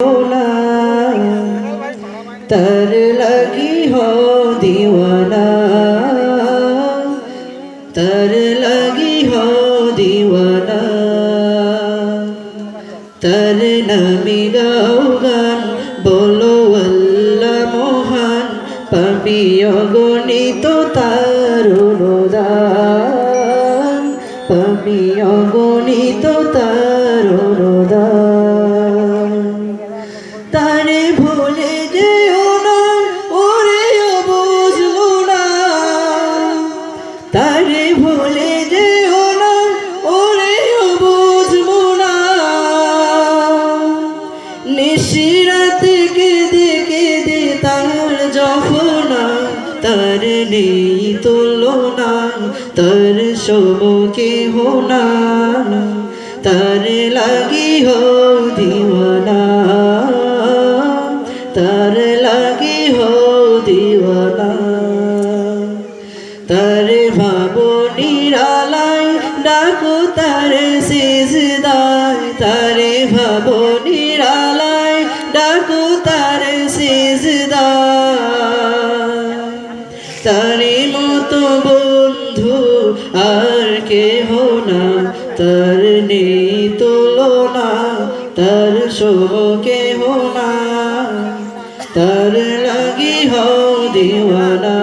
ना तर लगी हो दीवाना तर लगी हो दीवाना তার নামে গাও গান বলো আল্লাহ মহান পাপি অগণিত তার অনুদান পাপি অগণিত তার তারে ভুলে যেও না, ওরে বুঝব না নিশিরাতে কেঁদে কেঁদে তার যফনা, তার নেই তুলনা, তার শোকে হোনা তার লাগি হো দিওয়ানা, তার লাগি হো দিওয়ানা। তারে নিরালায় ডাকো তারে সিজদায়, তারে ভাবো নিরালায় ডাকো তারে সিজদায়। তারে মতো বন্ধু আর কেহ না, তার নেই তুলনা, তার শোভ কেহ না। তার লাগি হও দিওয়ানা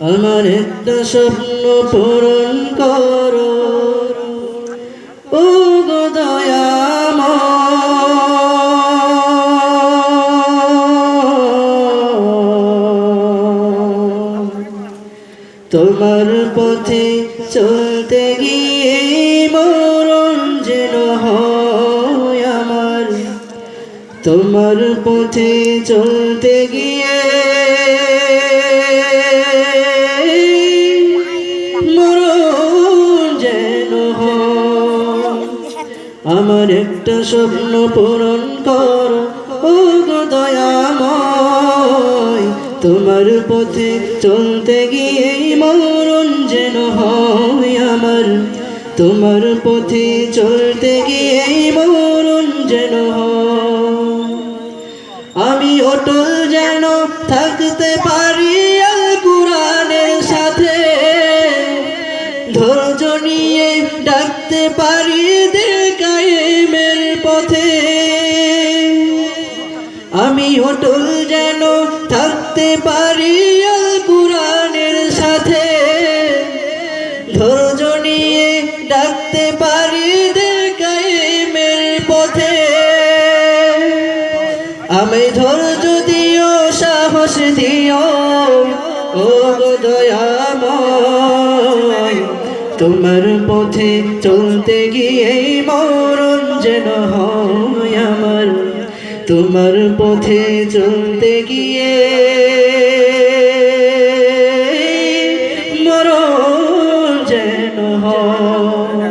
আমার একটা স্বপ্ন পূরণ করো। তোমার পথে চলতে গিয়ে মরণ যেন হয় তোমার পথে চলতে গিয়ে আমার একটা স্বপ্ন পূরণ কর, ও দয়াময়। তোমার পথে চলতে গিয়ে মরণ যেন হয় আমার। তোমার পথে চলতে গিয়ে মরণ যেন হয়। থাকতে পারি আল কুরআনের সাথে। ধৈর্য নিয়ে ডাকতে পারি দিল পথে। আমি অটল যেন থাকতে পারি আল কুরআনের সাথে। ধৈর্য নিয়ে ডাকতে পারি দিল পথে। আমি ধৈর্য সাহস দিও। ও দয়াময়, তোমার পথে চলতে গিয়ে মরণ যেন হয় আমার। তোমার পথে চলতে গিয়ে মরণ যেন হয়।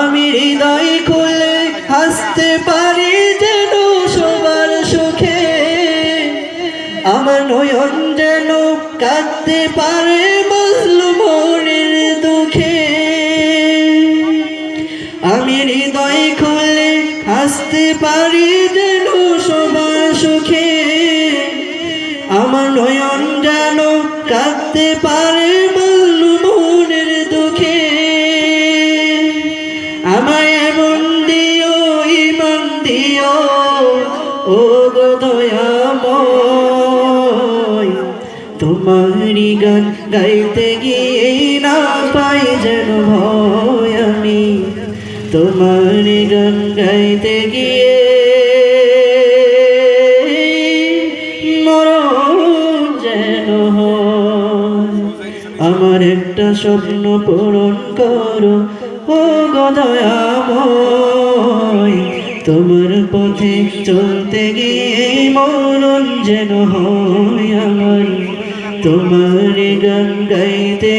আমি হৃদয় কাঁদতে পারে মজলুমনের দুঃখে। আমি হৃদয় খুলে হাসতে পারি যেন সবার সুখে। আমার নয়ন যেন কাঁদতে পারে মজলুমনের দুঃখে। আমায় তোমারই গান গাইতে গিয়ে না পাই যেন ভয় আমি। তোমারি গান গাইতে গিয়ে যেন আমার একটা স্বপ্ন পূরণ করো, ও গদয়াময় তোমার পথে চলতে গিয়ে মরণ যেন হয় আমার। তোমার গান গাইতে